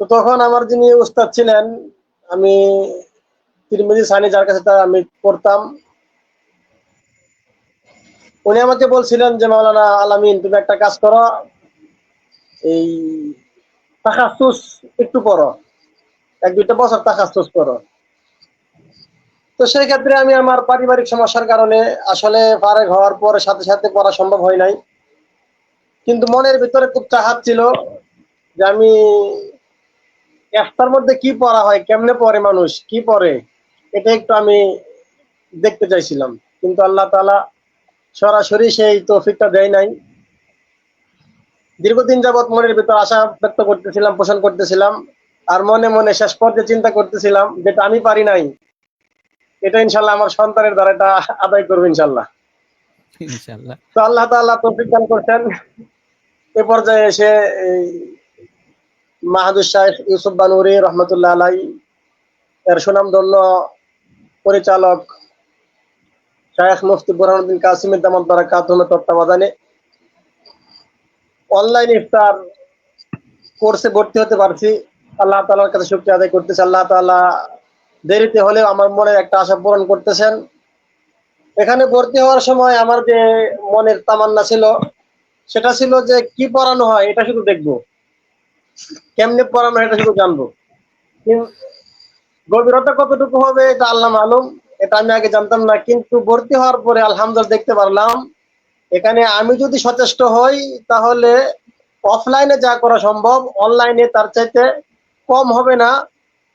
তো তখন আমার যিনি উস্তাদ ছিলেন, আমি তিরমিজি সানি যার কাছে তা আমি পড়তাম। উনি আমাকে বলছিলেন যে, মাওলানা আলামিন, তুমি একটা কাজ করো, এই তাকাসুস একটু পড়ো, এক দুইটা বছর তাকাসুস করো তো সেই ক্ষেত্রে আমি আমার পারিবারিক সমস্যার কারণে আসলে ফারেক হওয়ার পরে সাথে সাথে পড়া সম্ভব হয় নাই। কিন্তু মনের ভিতরে খুব চাহাত ছিল যে, আমি একটার মধ্যে কি পড়া হয় কেমনে পড়ে মানুষ কি পড়ে এটা একটু আমি দেখতে চাইছিলাম। কিন্তু আল্লাহ তালা সরাসরি সেই তৌফিকটা দেয় নাই। দীর্ঘদিন যাবৎ মনের ভিতর আশা ব্যক্ত করতেছিলাম পোষণ করতেছিলাম আর মনে মনে শেষ পর্যায়ে চিন্তা করতেছিলাম যেটা আমি পারি নাই এটা ইনশাল্লাহ আমার সন্তানের দ্বারা এটা আদায় করব ইনশাল্লাহ। তো আল্লাহ তাআলা তৌফিক দান করছেন। এ পর্যায়ে এসে এই মাহাদুর শাহ ইউসুফ বানুরি রহমতুল্লাহ আলাই এর সুনামধন্য পরিচালক শায়েখ মুফতি বুরহানুদ্দিন কাসিমের দামত বারাকাতুমের তত্ত্বাবধানে অনলাইন ইফতার কোর্সে ভর্তি হতে পারছি। আল্লাহ তাআলার কাছে শুকরিয়া আদায় করতেছি। আল্লাহ তাআলা দেরিতে হলেও আমার মনে একটা আশা পূরণ করতেছেন। এখানে ভর্তি হওয়ার সময় আমার যে মনের তামান্না ছিল, সেটা ছিল যে কি পড়ানো হয়, এটা শুধু দেখব। কেমনে পড়ানো এটা শুধু জানব। গভীরতা কতটুকু হবে এটা আল্লাহ মালুম, এটা আমি আগে জানতাম না, কিন্তু ভর্তি হওয়ার পরে আলহামদুলিল্লাহ দেখতে পারলাম, এখানে আমি যদি সচেষ্ট হই, তাহলে অফলাইনে যা করা সম্ভব অনলাইনে তার চাইতে কম হবে না।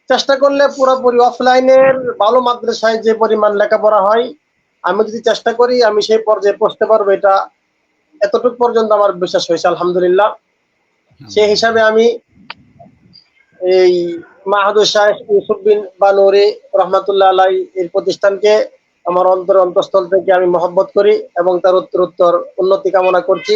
চেষ্টা করলে পুরোপুরি অফলাইনের ভালো মাদ্রাসায় যে পরিমাণ লেখাপড়া হয়, আমি যদি চেষ্টা করি, আমি সেই পর্যায়ে পৌঁছতে পারব, এটা এতটুকু পর্যন্ত আমার বিশ্বাস হয়েছে, আলহামদুলিল্লাহ। সেই হিসাবে আমি এই মাহাদুর শাহ ইউসুফ বিন বানুরি রহমাতুল্লাহ আলাই এর প্রতিষ্ঠানকে আমার অন্তর অন্তঃস্থল থেকে আমি মহব্বত করি এবং তার উত্তর উত্তর উন্নতি কামনা করছি।